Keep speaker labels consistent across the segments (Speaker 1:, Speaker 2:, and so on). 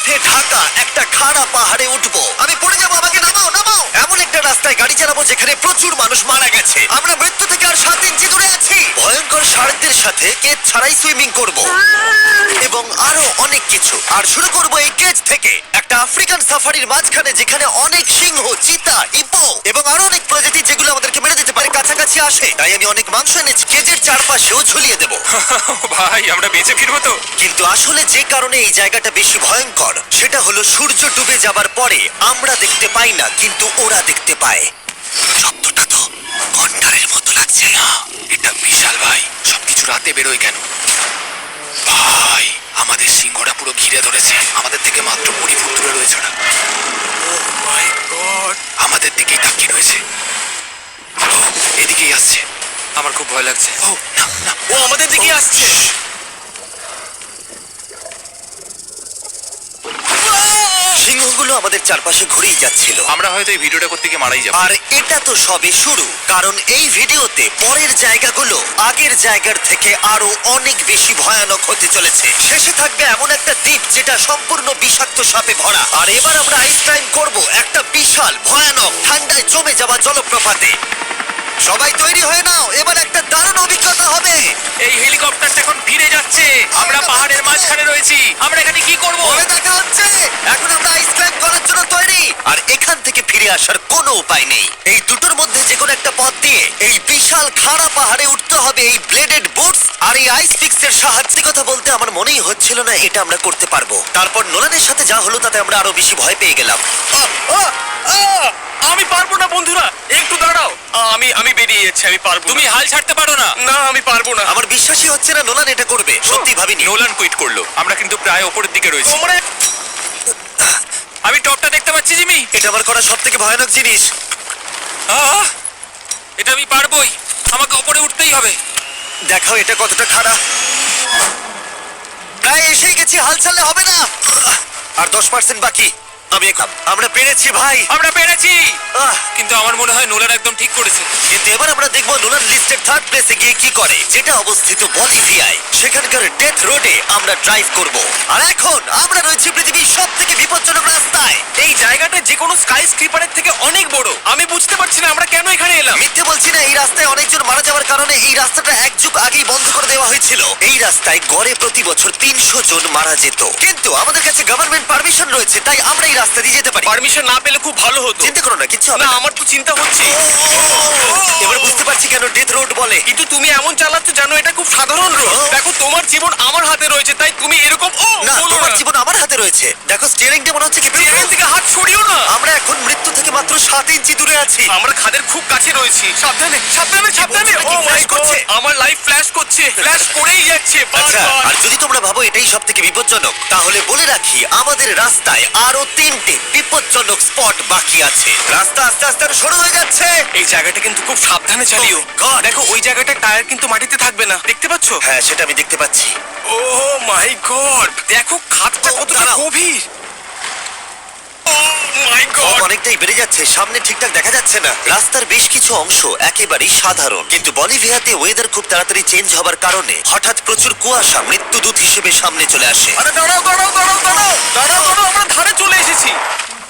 Speaker 1: বরফে ঢাকা, একটা খাড়া পাহাড়ে উঠবো। আমি পড়ে যাব, আমাকে নামাও নামাও। এমন একটা রাস্তায় গাড়ি চালাবো যেখানে প্রচুর মানুষ মারা গেছে। আমরা মৃত্যু থেকে আর সাত ইঞ্চি দূরে আছি। ভয়ঙ্কর সারদের সাথে কেজ ছাড়াই সুইমিং করব। কিছু। আর শুরু করব এই কেজ থেকে। একটা আফ্রিকান সাফারির মাঝখানে যেখানে অনেক সিংহ চিতা হিপো এবং আরও অনেক প্রজাতি যেগুলো আমাদেরকে মেরে দিতে পারে কাছাকাছি আসে। তাই আমি অনেক মাংস এনেছি কেজের চারপাশেও ঝুলিয়ে দেবো।
Speaker 2: ভাই আমরা বেঁচে ফিরবো তো।
Speaker 1: কিন্তু আসলে যে কারণে এই জায়গাটা বেশি ভয়ঙ্কর সেটা হলো সূর্য ডুবে যাবার পরে আমরা দেখতে পাই না কিন্তু ওরা দেখতে পায়। শব্দটা তো কন্ডারের মতো লাগছে। না
Speaker 2: এটা বিশাল ভাই সবকিছু রাতে বেরোয় কেন? ভাই আমাদের সিংহটা পুরো ঘিরে ধরেছে। আমাদের থেকে মাত্র কুড়ি ফুট দূরে রয়েছে ওরা গড আমাদের দিকেই তাকিয়ে রয়েছে। এদিকেই আসছে। আমার খুব ভয় লাগছে। ও না না ও আমাদের দিকেই আসছে।
Speaker 1: সিংহগুলো আমাদের চারপাশে ঘুরেই যাচ্ছিল।
Speaker 2: আমরা হয়তো এই ভিডিওটা করতে গিয়ে মারাই যাব।
Speaker 1: আর এটা তো সবে শুরু কারণ এই ভিডিওতে পরের জায়গাগুলো আগের জায়গার থেকে আরও অনেক বেশি ভয়ানক হতে চলেছে। শেষে থাকবে এমন একটা দ্বীপ যেটা সম্পূর্ণ বিষাক্ত সাপে ভরা। আর এবার আমরা আইস ক্লাইম করব একটা বিশাল ভয়ানক ঠান্ডায় জমে যাওয়া জলপ্রপাতে। সবাই তৈরি হয়ে নাও এবার একটা দারুণ অভিজ্ঞতা হবে।
Speaker 2: এই হেলিকপ্টারটা এখন ফিরে যাচ্ছে। আমরা পাহাড়ের মাঝখানে রয়েছি। আমরা এখানে কি করব?
Speaker 1: দেখা হচ্ছে। আসার কোনো উপায় নেই। এই দুটোর মধ্যে যে কোনো একটা পথ দিয়ে এই বিশাল খাড়া পাহাড়ে উঠতে হবে এই ব্লেডেড বুটস। আর এই আইস পিক্সের সাহায্যে কথা বলতে আমার মনেই হচ্ছিল না এটা আমরা করতে পারব। তারপর নোলানের সাথে যা হলো তাতে আমরা আরও বেশি ভয় পেয়ে গেলাম। আহ, আহ, আহ!
Speaker 3: আমি পারব না বন্ধুরা। একটু দাঁড়াও। আমি আমি বেরিয়ে যাচ্ছি আমি পারব
Speaker 2: তুমি হাল ছাড়তে পারো না।
Speaker 3: না আমি পারব না।
Speaker 1: আমার বিশ্বাসই হচ্ছে না নোলান এটা করবে। সত্যি ভাবিনি।
Speaker 2: নোলান কুইট করল। আমরা কিন্তু প্রায় ওপরের দিকে রয়েছি।
Speaker 3: তোমরা
Speaker 2: আমি টপটা দেখতে জিমি।
Speaker 1: এটা আমার করা সব থেকে ভয়ানক জিনিস।
Speaker 2: আহ! এটা আমি পারবোই। আমাকে ওপরে উঠতেই হবে।
Speaker 1: দেখাও এটা কতটা খারাপ প্রায় এসেই গেছি হাল ছাড়লে হবে না। আর দশ পার্সেন্ট বাকি। আমি এক- আমরা পেরেছি ভাই।
Speaker 2: আমরা পেরেছি।
Speaker 1: আহ,
Speaker 2: কিন্তু আমার মনে হয় নোলান একদম ঠিক করেছে।
Speaker 1: কিন্তু এবার আমরা দেখব নোলান লিস্টের থার্ড প্লেসে গিয়ে কি করে যেটা অবস্থিত বলিভিয়ায়। সেখানকার ডেথ রোডে আমরা ড্রাইভ করব। আর এখন আমরা রয়েছি পৃথিবীর সব থেকে বিপজ্জনক রাস্তায়।
Speaker 3: এই জায়গাটা যে কোনো স্কাই স্ক্রিপারের থেকে অনেক বড়। আমি বুঝতে পারছি না আমরা কেন এখানে এলাম?
Speaker 1: মিথ্যে বলছি না এই রাস্তায় অনেকজন মারা যাওয়ার কারণে এই রাস্তাটা এক যুগ আগেই বন্ধ করে দেওয়া হয়েছিল। এই রাস্তায় গড়ে প্রতি বছর তিনশো জন মারা যেত। কিন্তু আমাদের কাছে গভর্নমেন্ট পারমিশন রয়েছে তাই আমরা এই রাস্তা দিয়ে যেতে পারি।
Speaker 3: পারমিশন না পেলে খুব ভালো হতো।
Speaker 1: চিন্তা করো না কিছু হবে
Speaker 3: না
Speaker 1: না।
Speaker 3: আমার তো চিন্তা হচ্ছে।
Speaker 1: এবার বুঝতে পারছি কেন ডেথ রোড বলে।
Speaker 3: কিন্তু তুমি এমন চালাচ্ছ জানো এটা খুব সাধারণ রোড দেখো তোমার জীবন আমার হাতে রয়েছে তাই তুমি এরকম ও
Speaker 1: না
Speaker 3: বলো
Speaker 1: তোমার জীবন আমার হাতে রয়েছে। দেখো স্টিয়ারিংটা মনে হচ্ছে কি
Speaker 3: এখান থেকে হাত সরিও না।
Speaker 1: আমরা এখন মৃত্যু থেকে মাত্র সাত ইঞ্চি দূরে আছি।
Speaker 3: আমরা খাদের খুব কাছে রয়েছি। সাবধানে সাবধানে সাবধানে। ও মাই
Speaker 1: করছে?
Speaker 3: গড আমার লাইফ ফ্ল্যাশ করছে। ফ্ল্যাশ করেই যাচ্ছে।
Speaker 1: আচ্ছা
Speaker 3: বারবার।
Speaker 1: আর যদি তোমরা ভাবো এটাই সব থেকে বিপজ্জনক তাহলে বলে রাখি আমাদের রাস্তায় আরও তিনটে বিপজ্জনক স্পট বাকি আছে। রাস্তা আস্তে আস্তে আরও সরু হয়ে যাচ্ছে।
Speaker 3: এই জায়গাটা কিন্তু খুব সাবধানে চালিও।
Speaker 1: Oh God!
Speaker 3: দেখো ওই জায়গাটা টায়ার কিন্তু মাটিতে থাকবে না। দেখতে পাচ্ছ?
Speaker 1: হ্যাঁ সেটা আমি দেখতে পাচ্ছি।
Speaker 3: ও মাই গড দেখো খাতটা
Speaker 1: কত
Speaker 3: কতটা
Speaker 1: দাঁড়াও।
Speaker 3: গভীর।
Speaker 1: অনেকটাই বেড়ে যাচ্ছে সামনে ঠিকঠাক দেখা যাচ্ছে না। রাস্তার বেশ কিছু অংশ একেবারেই সাধারণ। কিন্তু বলিভিয়াতে ওয়েদার খুব তাড়াতাড়ি চেঞ্জ হবার কারণে হঠাৎ প্রচুর কুয়াশা মৃত্যুদূত হিসেবে সামনে চলে আসে।
Speaker 3: আরে দাঁড়াও দাঁড়াও দাঁড়াও দাঁড়াও দাঁড়াও দাঁড়াও আমরা ধারে চলে এসেছি।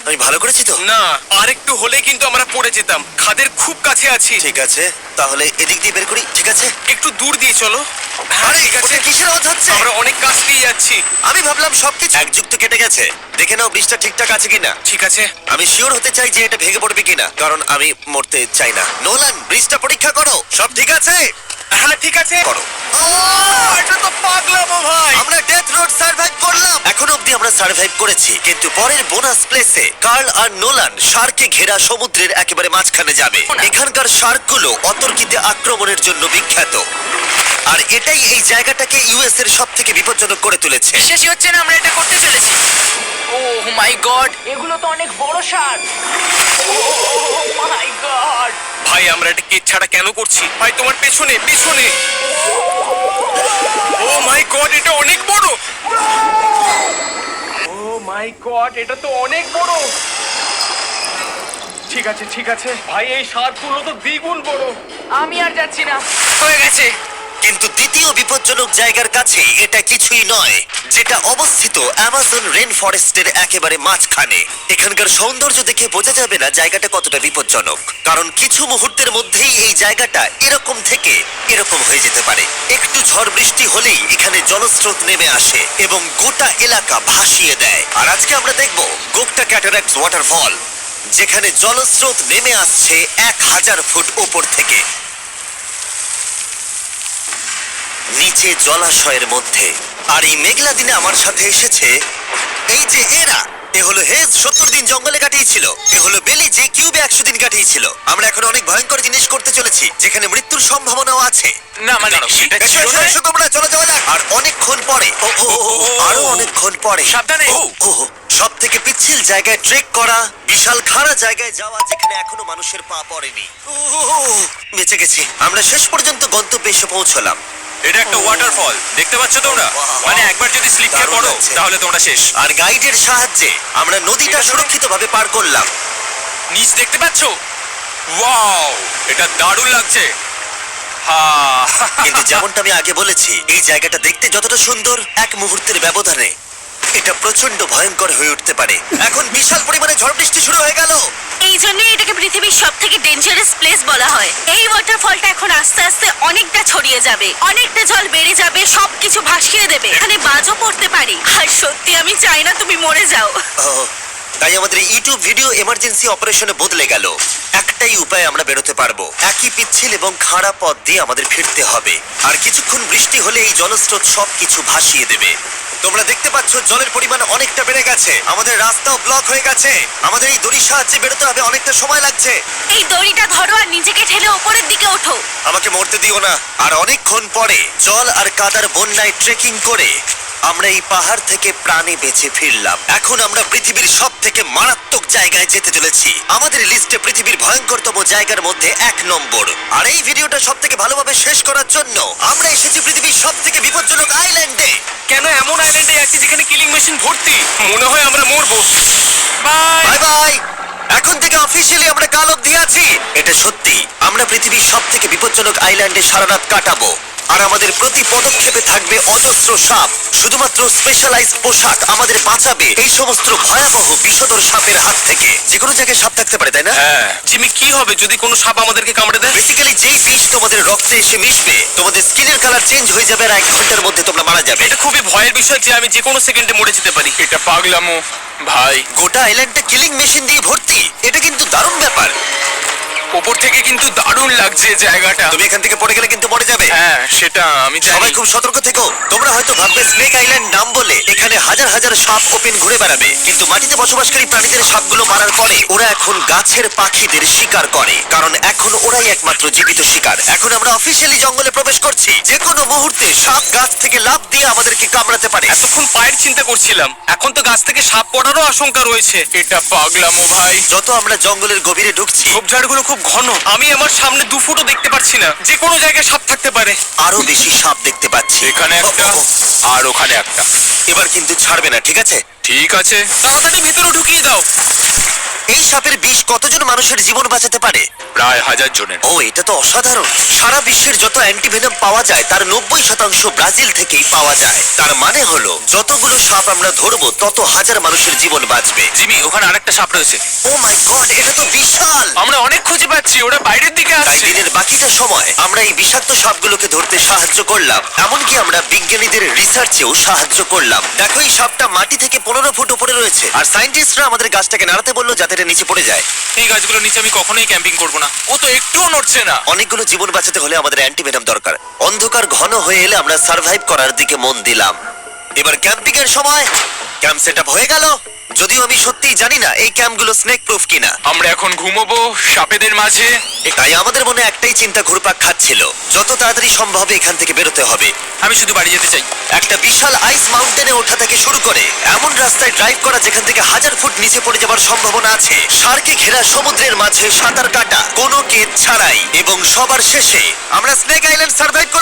Speaker 1: আমি ভালো করেছি তো?
Speaker 3: না আর একটু হলে কিন্তু আমরা পড়ে যেতাম। খাদের খুব কাছে আছি।
Speaker 1: ঠিক আছে তাহলে এদিক দিয়ে বের করি ঠিক আছে?
Speaker 3: একটু দূর দিয়ে চলো। হ্যাঁ ঠিক আছে।
Speaker 1: কিসের আওয়াজ হচ্ছে?
Speaker 3: আমরা অনেক কাছ দিয়ে যাচ্ছি।
Speaker 1: আমি ভাবলাম সবকিছু এক যুগ তো কেটে গেছে। দেখে নাও ব্রিজটা ঠিকঠাক আছে কিনা।
Speaker 3: ঠিক আছে।
Speaker 1: আমি শিওর হতে চাই যে এটা ভেঙে পড়বে কিনা কারণ আমি মরতে চাই না। নোলান ব্রিজটা পরীক্ষা করো। সব ঠিক আছে?
Speaker 3: হ্যাঁ ঠিক আছে।
Speaker 1: করো।
Speaker 3: ও,
Speaker 1: আমরা সার্ভাইভ করেছি কিন্তু পরের বোনাস প্লেসে কার্ল আর নোলান শার্কে ঘেরা সমুদ্রের একেবারে মাঝখানে যাবে। এখানকার শার্কগুলো অতর্কিতে আক্রমণের জন্য বিখ্যাত। আর এটাই এই জায়গাটাকে ইউএস এর সব থেকে বিপজ্জনক করে তুলেছে।
Speaker 4: বিশ্বাসই হচ্ছে না আমরা এটা করতে চলেছি। ও মাই গড এগুলো তো অনেক বড় শার্ক ও মাই গড
Speaker 3: ভাই আমরা এটা কেক ছাড়া কেন করছি? ভাই তোমার পেছনে পেছনে! ও মাই গড এটা অনেক বড়! মাই গড এটা তো অনেক বড়। ঠিক আছে ঠিক আছে। ভাই, এই সারগুলো তো দ্বিগুণ বড়।
Speaker 4: আমি আর যাচ্ছি না। হয়ে গেছে।
Speaker 1: কিন্তু দ্বিতীয় বিপজ্জনক জায়গার কাছে এটা কিছুই নয়, যেটা অবস্থিত অ্যামাজন রেন ফরেস্টের একেবারে মাঝখানে। এখানকার সৌন্দর্য দেখে বোঝা যাবে না জায়গাটা কতটা বিপজ্জনক, কারণ কিছু মুহূর্তের মধ্যেই এই জায়গাটা এরকম থেকে এরকম হয়ে যেতে পারে। একটু ঝড় বৃষ্টি হলেই এখানে জলস্রোত নেমে আসে এবং গোটা এলাকা ভাসিয়ে দেয়। আর আজকে আমরা দেখব গোকটা ক্যাটারাক্ট ওয়াটারফল, যেখানে জলস্রোত নেমে আসছে এক হাজার ফুট ওপর থেকে। নিচে জলাশয়ের মধ্যে আর এই মেঘলা দিনে আমার সাথে এসেছে এই যে এরা এ হলো হেজ সত্তর দিন জঙ্গলে কাটিয়েছিল এ হলো বেলি যে কিউবে একশো দিন কাটিয়েছিল আমরা এখন অনেক ভয়ঙ্কর জিনিস করতে চলেছি যেখানে মৃত্যুর সম্ভাবনাও আছে
Speaker 3: না মানে সেটা
Speaker 1: এসো,
Speaker 3: ছিল
Speaker 1: এসো,
Speaker 3: না।
Speaker 1: এসো তোমরা, চলো যাওয়া যাক। আর অনেকক্ষণ পরে ও, ও, ও, ও, আরও অনেকক্ষণ পরে
Speaker 3: সাবধানে।
Speaker 1: সব থেকে পিচ্ছিল জায়গায় ট্রেক করা বিশাল খাড়া জায়গায় যাওয়া যেখানে এখনও মানুষের পা পড়েনি ও, ও, ও, ও, বেঁচে গেছি আমরা শেষ পর্যন্ত গন্তব্যে এসে পৌঁছলাম
Speaker 3: এটা একটা ওয়াটারফল দেখতে পাচ্ছ তোমরা? মানে একবার যদি স্লিপ খেয়ে পড়ো তাহলে তোমরা শেষ।
Speaker 1: আর গাইডের সাহায্যে আমরা নদীটা সুরক্ষিতভাবে পার করলাম।
Speaker 3: নিচ দেখতে পাচ্ছ? ওয়াও এটা দারুণ লাগছে।
Speaker 1: কিন্তু যেমনটা আমি আগে বলেছি এই জায়গাটা দেখতে যতটা সুন্দর এক মুহূর্তের ব্যবধানে। এটা প্রচণ্ড ভয়ঙ্কর হয়ে উঠতে পারে। এখন বিশাল পরিমাণে ঝড় বৃষ্টি শুরু হয়ে গেল।
Speaker 5: এই জন্যই এটাকে পৃথিবীর সব থেকে ডেঞ্জারাস প্লেস বলা হয়। এই ওয়াটারফলটা এখন আস্তে আস্তে অনেকটা ছড়িয়ে যাবে। অনেকটা জল বেড়ে যাবে, সবকিছু ভাসিয়ে দেবে। এখানে বাজও পড়তে পারি। আর সত্যি আমি চাই না তুমি মরে যাও।
Speaker 1: তাই আমাদের ইউটিউব ভিডিও এমার্জেন্সি অপারেশনে বদলে গেল। একটাই উপায় আমরা বেরোতে পারব। একই পিচ্ছিল এবং খাড়া পথ দিয়ে আমাদের ফিরতে হবে। আর কিছুক্ষণ বৃষ্টি হলে এই জলস্রোত সবকিছু ভাসিয়ে দেবে। তোমরা দেখতে পাচ্ছ জলের পরিমাণ অনেকটা বেড়ে গেছে। আমাদের রাস্তাও ব্লক হয়ে গেছে। আমাদের এই দড়ির সাহায্যে বেরোতে হবে অনেকটা সময় লাগছে।
Speaker 5: এই দড়িটা ধরো আর নিজেকে ঠেলে ওপরের দিকে ওঠো।
Speaker 1: আমাকে মরতে দিও না। আর অনেকক্ষণ পরে জল আর কাদার বন্যায় ট্রেকিং করে আমরা এই পাহাড় থেকে প্রাণে বেঁচে ফিরলাম। এখন আমরা পৃথিবীর সব থেকে মারাত্মক জায়গায় যেতে চলেছি। আমাদের লিস্টে পৃথিবীর ভয়ঙ্করতম জায়গার মধ্যে এক নম্বর। আর এই ভিডিওটা সব থেকে ভালোভাবে শেষ করার জন্য আমরা এসেছি পৃথিবীর সব থেকে বিপজ্জনক আইল্যান্ডে
Speaker 3: কেন এমন আইল্যান্ডে আছি যেখানে কিলিং মেশিন ভর্তি? মনে হয় আমরা মরবো। বাই
Speaker 1: বাই বাই এখন থেকে অফিসিয়ালি আমরা কাল অব্দি আছি। এটা সত্যি আমরা পৃথিবীর সব থেকে বিপজ্জনক আইল্যান্ডে সারা রাত কাটাবো। আর আমাদের প্রতি পদক্ষেপে থাকবে অজস্র সাপ শুধুমাত্র স্পেশালাইজড পোশাক আমাদের বাঁচাবে এই সমস্ত ভয়াবহ বিষধর সাপের হাত থেকে। যে কোনো জায়গায় সাপ থাকতে পারে তাই না?
Speaker 3: হ্যাঁ। জিমি কি হবে যদি কোনো সাপ আমাদেরকে কামড়ে দেয়?
Speaker 1: বেসিক্যালি যেই বিষ তোমাদের রক্তে এসে মিশবে তোমাদের স্কিনের কালার চেঞ্জ হয়ে যাবে আর এক ঘণ্টার মধ্যে তোমরা মারা যাবে।
Speaker 3: এটা খুবই ভয়ের বিষয় যে আমি যে কোনো সেকেন্ডে মরে যেতে পারি। এটা পাগলামো ভাই।
Speaker 1: গোটা আইল্যান্ডটা কিলিং মেশিন দিয়ে ভর্তি। এটা কিন্তু দারুণ ব্যাপার।
Speaker 3: ওপর থেকে কিন্তু দারুণ লাগছে জায়গাটা।
Speaker 1: তুমি এখান থেকে পড়ে গেলে কিন্তু মরে যাবে।
Speaker 3: হ্যাঁ সেটা আমি জানি।
Speaker 1: সবাই খুব সতর্ক থেকো। তোমরা হয়তো ভাববে স্নেক আইল্যান্ড নাম বলে এখানে হাজার হাজার সাপ ওপেন ঘুরে বেড়াবে। কিন্তু মাটিতে বসবাসকারী প্রাণীদের সাপগুলো মারার পরে ওরা এখন গাছের পাখিদের শিকার করে। কারণ এখন ওরাই একমাত্র জীবিত শিকার। এখন আমরা অফিসিয়ালি জঙ্গলে প্রবেশ করছি। যে কোনো মুহূর্তে সাপ গাছ থেকে লাফ দিয়ে আমাদেরকে কামড়াতে পারে।
Speaker 3: এতক্ষণ পায়ের চিন্তা করছিলাম। এখন তো গাছ থেকে সাপ পড়ারও আশঙ্কা রয়েছে। এটা পাগলামো ভাই।
Speaker 1: যত আমরা জঙ্গলের গভীরে ঢুকছি
Speaker 3: ঝোপঝাড়গুলো খুব ঘন আমি আমার সামনে দু ফুটও দেখতে পাচ্ছি না। যে কোনো জায়গায় সাপ থাকতে পারে।
Speaker 1: আরও বেশি সাপ দেখতে পাচ্ছি।
Speaker 3: এখানে একটা আর ওখানে একটা।
Speaker 1: এবার কিন্তু ছাড়বে না ঠিক আছে?
Speaker 3: ঠিক আছে। তাড়াতাড়ি ভেতরে ঢুকিয়ে দাও।
Speaker 1: এই সাপের বিষ কতজন মানুষের জীবন বাঁচাতে পারে?
Speaker 3: প্রায় হাজার জনের।
Speaker 1: ও এটা তো অসাধারণ। সারা বিশ্বের যত অ্যান্টিভেনম পাওয়া যায় তার নব্বই শতাংশ ব্রাজিল থেকেই পাওয়া যায়। তার মানে হলো যতগুলো সাপ আমরা ধরবো তত হাজার মানুষের জীবন বাঁচবে।
Speaker 3: জিমি ওখানে আরেকটা সাপ রয়েছে।
Speaker 1: ও মাই গড এটা তো বিশাল!
Speaker 3: আমরা অনেক খুঁজে পাচ্ছি ওরা বাইরের দিকে
Speaker 1: তাই
Speaker 3: আসছে
Speaker 1: দিনের বাকিটা সময় আমরা এই বিষাক্ত সাপগুলোকে ধরতে সাহায্য করলাম। এমনকি আমরা বিজ্ঞানীদের রিসার্চেও সাহায্য করলাম। দেখো এই সাপটা মাটি থেকে পনেরো ফুট উপরে রয়েছে। আর সাইন্টিস্টরা আমাদের গাছটাকে নাড়াতে বলল যাতে এটা নিচে পড়ে যায়।
Speaker 3: এই গাছগুলো নিচে আমি কখনোই ক্যাম্পিং করব না। ও তো একটুও নড়ছে না।
Speaker 1: অনেকগুলো জীবন বাঁচাতে হলে আমাদের অ্যান্টিভেনম দরকার। অন্ধকার ঘন হয়ে এলে আমরা সার্ভাইভ করার দিকে মন দিলাম। এবার ক্যাম্পিং এর সময়। ক্যাম্প সেট হয়ে গেল। যদিও আমি সত্যিই জানি না এই ক্যাম্পগুলো স্নেক প্রুফ কিনা।
Speaker 3: আমরা এখন ঘুমোবো সাপেদের মাঝে।
Speaker 1: তাই আমাদের মনে একটাই চিন্তা ঘুরপাক খাচ্ছিল যত তাড়াতাড়ি সম্ভব এখান থেকে বেরোতে হবে।
Speaker 3: আমি শুধু বাড়ি যেতে চাই।
Speaker 1: একটা বিশাল আইস মাউন্টেনে ওঠা থেকে শুরু করে এমন রাস্তায় ড্রাইভ করা যেখান থেকে হাজার ফুট নিচে পড়ে যাওয়ার সম্ভাবনা আছে সার্কে ঘেরা সমুদ্রের মাঝে সাঁতার কাটা কোনো কেদ ছাড়াই এবং সবার শেষে আমরা স্নেক আইল্যান্ড সার্ভাইভ করে